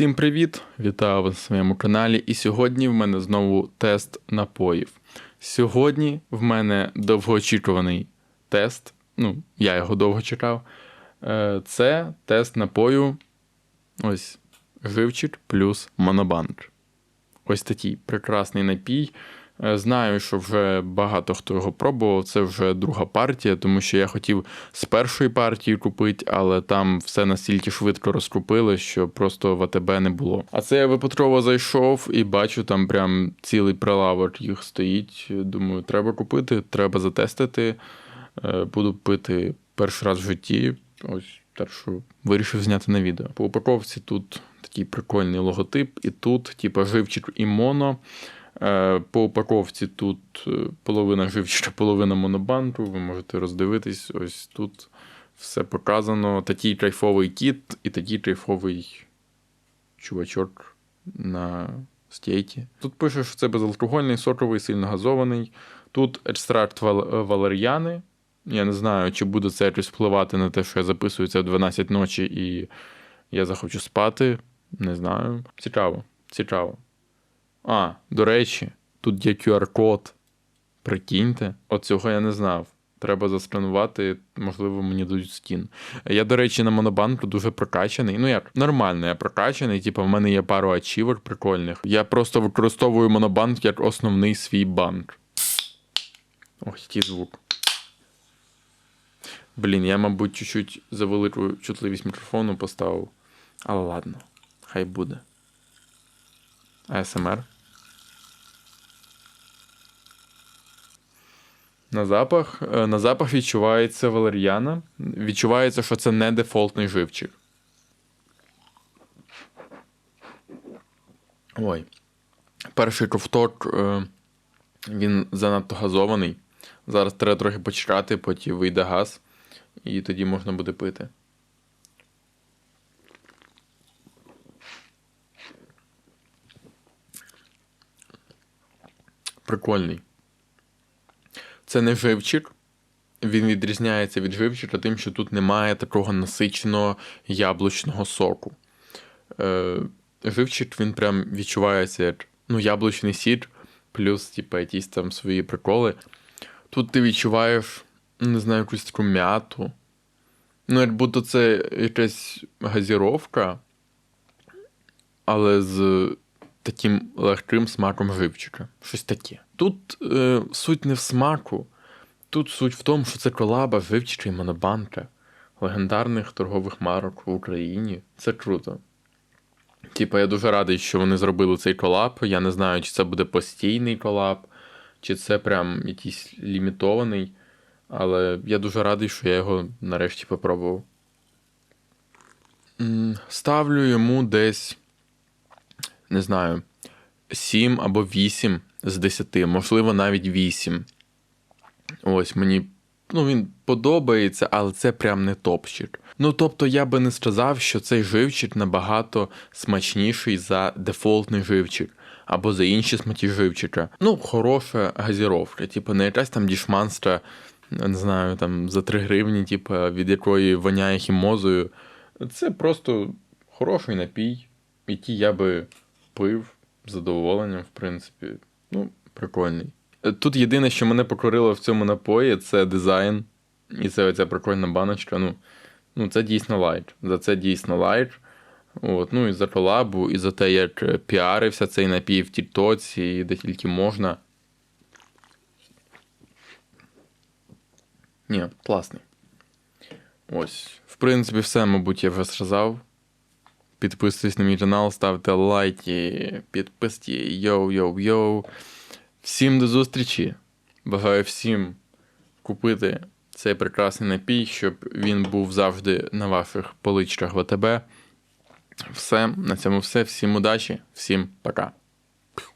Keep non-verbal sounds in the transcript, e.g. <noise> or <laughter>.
Всім привіт! Вітаю вас на своєму каналі. І сьогодні в мене знову тест напоїв. Сьогодні в мене довгоочікуваний тест. Ну, я його довго чекав. Е, Це тест напою. Ось гривчик плюс монобанк. Ось такий прекрасний напій. Е, Знаю, що вже багато хто його пробував. Це вже друга партія, тому що я хотів з першої партії купити, але там все настільки швидко розкупили, що просто в АТБ не було. А це я випадково зайшов і бачу, там прям цілий прилавок їх стоїть. Думаю, треба купити, треба затестити. Е, Буду пити перший раз в житті. Ось так що вирішив зняти на відео. По упаковці тут такий прикольний логотип, і тут, типа, живчик і моно. Е, По упаковці тут е, половина живчика, <laughs> половина монобанку. Ви можете роздивитись. Ось тут все показано. Такий кайфовий кіт і такий кайфовий чувачок на стейті. Тут пише, що це безалкогольний, соковий, сильно газований. Тут екстракт вал- валер'яни. Я не знаю, чи буде це якось впливати на те, що я записую це в 12 ночі і я захочу спати. Не знаю. Цікаво, цікаво. А, до речі, тут є QR-код. Прикиньте, от цього я не знав. Треба засканувати, можливо, мені дадуть стін. Я, до речі, на монобанку дуже прокачаний. Ну як, нормально, я прокачаний. Типу, в мене є пару ачівок прикольних. Я просто використовую монобанк як основний свій банк. Ох, який звук. Блін, я, мабуть, чуть-чуть за велику чутливість мікрофону поставив. Але ладно, хай буде. АСМР. На запах, е, на запах відчувається валер'яна. Відчувається, що це не дефолтний живчик. Ой. Перший ковток, е, він занадто газований. Зараз треба трохи почекати, потім вийде газ, і тоді можна буде пити. Прикольний. Це не живчик. Він відрізняється від живчика тим, що тут немає такого насиченого яблучного соку. Е, живчик він прям відчувається як ну, яблучний сік, плюс, типу, якісь там свої приколи. Тут ти відчуваєш, не знаю, якусь таку м'яту. Ну, як будто це якась газіровка, але з таким легким смаком живчика. Щось таке. Тут е, суть не в смаку, тут суть в тому, що це колаба живчика і монобанка легендарних торгових марок в Україні. Це круто. Типа, я дуже радий, що вони зробили цей колаб. Я не знаю, чи це буде постійний колаб, чи це прям якийсь лімітований. Але я дуже радий, що я його нарешті попробував. Ставлю йому десь, не знаю, 7 або 8 з 10, можливо, навіть 8. Ось мені. Ну, він подобається, але це прям не топчик. Ну, тобто, я би не сказав, що цей живчик набагато смачніший за дефолтний живчик або за інші смаки живчика. Ну, хороша газіровка, типу, не якась там дішманстра, не знаю, там за 3 гривні, типу, від якої воняє хімозою. Це просто хороший напій, який я би пив з задоволенням, в принципі. Ну, прикольний. Тут єдине, що мене покорило в цьому напої, це дизайн. І це оця прикольна баночка. Ну, ну це дійсно лайк. За це дійсно лайк. От, ну і за колабу, і за те, як е, піарився цей напій в Тіктоці, і де тільки можна. Ні, класний. Ось. В принципі, все, мабуть, я вже сказав. Підписуйтесь на мій канал, ставте лайки, підписки, йоу-йоу-йоу. Всім до зустрічі! Бажаю всім купити цей прекрасний напій, щоб він був завжди на ваших поличках ВТБ. Все, на цьому все. Всім удачі, всім пока.